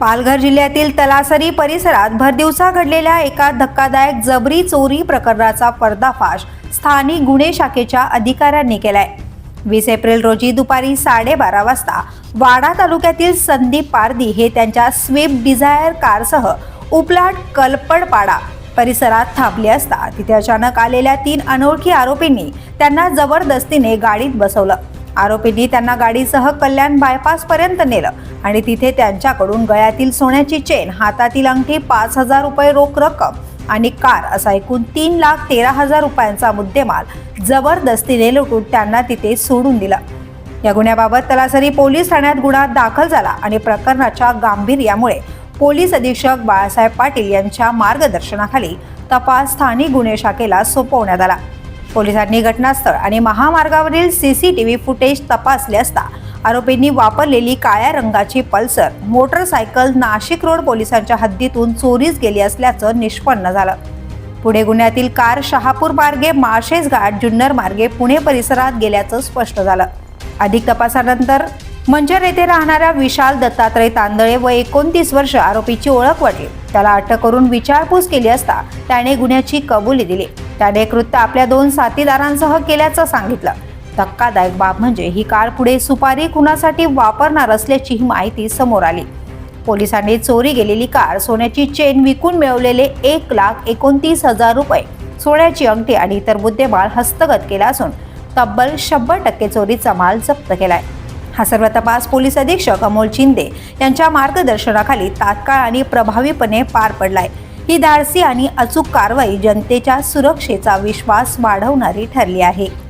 पालघर जिल्ह्यातील तलासरी परिसरात भरदिवसा घडलेल्या एका धक्कादायक जबरी चोरी प्रकरणाचा पर्दाफाश स्थानिक गुन्हे शाखेच्या अधिकाऱ्यांनी केलाय. वीस एप्रिल रोजी दुपारी साडेबारा वाजता वाडा तालुक्यातील संदीप पारदी हे त्यांच्या स्विफ्ट डिझायर कारसह उपलाट कलपडपाडा परिसरात थांबले असता तिथे अचानक आलेल्या तीन अनोळखी आरोपींनी त्यांना जबरदस्तीने गाडीत बसवलं. आरोपींनी त्यांना गाडीसह कल्याण बायपास पर्यंत नेलं आणि तिथे त्यांच्याकडून गळ्यातील सोन्याची चेन हातातील अंगठी पाच हजार रुपये रोख रक्कम आणि कार असा एकूण तीन लाख तेरा हजार रुपयांचा मुद्देमाल जबरदस्तीने लुटून त्यांना तिथे सोडून दिलं. या गुन्ह्याबाबत तलासरी पोलीस ठाण्यात गुन्हा दाखल झाला आणि प्रकरणाच्या गांभीर्यामुळे पोलीस अधीक्षक बाळासाहेब पाटील यांच्या मार्गदर्शनाखाली तपास स्थानिक गुन्हे शाखेला सोपवण्यात आला. पोलिसांनी घटनास्थळ आणि महामार्गावरील सीसीटीव्ही फुटेज तपासले असता आरोपींनी वापरलेली काळ्या रंगाची पल्सर मोटरसायकल नाशिक रोड पोलिसांच्या हद्दीतून चोरीस गेली असल्याचं निष्पन्न झालं. पुढे गुन्ह्यातील कार शहापूर मार्गे माळशेज घाट जुन्नर मार्गे पुणे परिसरात गेल्याचं स्पष्ट झालं. अधिक तपासानंतर मंजर येथे राहणाऱ्या विशाल दत्तात्रय तांदळे व एकोणतीस वर्ष आरोपीची ओळख वाटली. त्याला अटक करून विचारपूस केली असता त्याने गुन्ह्याची कबुली दिली. त्याने कृत्य आपल्या दोन साथीदारांसह केल्याचं सांगितलं. धक्कादायक बाब म्हणजे ही कार पुढे सुपारी खुनासाठी वापरणार असल्याची माहिती समोर आली. पोलिसांनी चोरी गेलेली कार सोन्याची चेन विकून मिळवलेले एक लाख एकोणतीस हजार रुपये सोन्याची अंगठी आणि इतर मुद्देमाल हस्तगत केला असून तब्बल शंभर टक्के चोरीचा माल जप्त केलाय. हा सर्व तपास पोलीस अधीक्षक अमोल चिंदे यांच्या मार्गदर्शनाखाली तात्काळ आणि प्रभावीपणे पार पडलाय. ही धाडसी आणि अचूक कारवाई जनतेच्या सुरक्षेचा विश्वास वाढवणारी ठरली आहे.